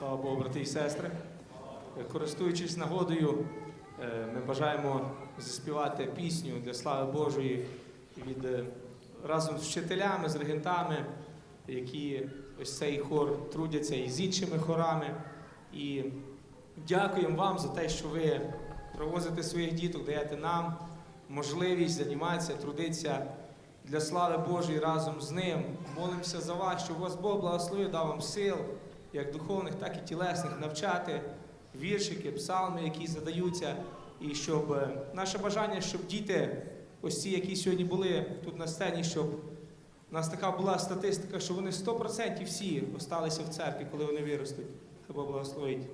Слава Богу, брати і сестри. Е, Користуючись нагодою, е, ми бажаємо заспівати пісню для слави Божої від, е, разом з вчителями, з регентами, які ось цей хор трудяться і з іншими хорами. І дякуємо вам за те, що ви провозите своїх діток, даєте нам можливість займатися, трудитися для слави Божої разом з ним. Молимося за вас, щоб вас Бог благословив, дав вам сил, як духовних, так і тілесних, навчати віршики, псалми, які задаються, і щоб е, наше бажання, щоб діти, ось ці, які сьогодні були тут на сцені, щоб у нас така була статистика, що вони 100% всі осталися в церкві, коли вони виростуть. Хай благословить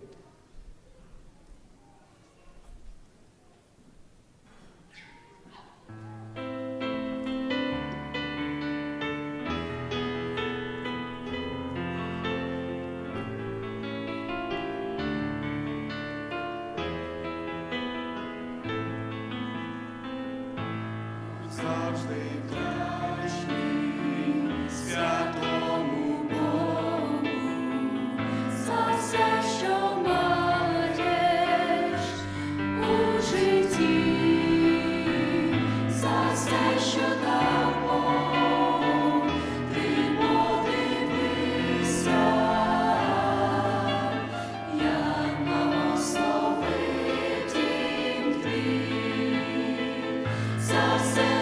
us.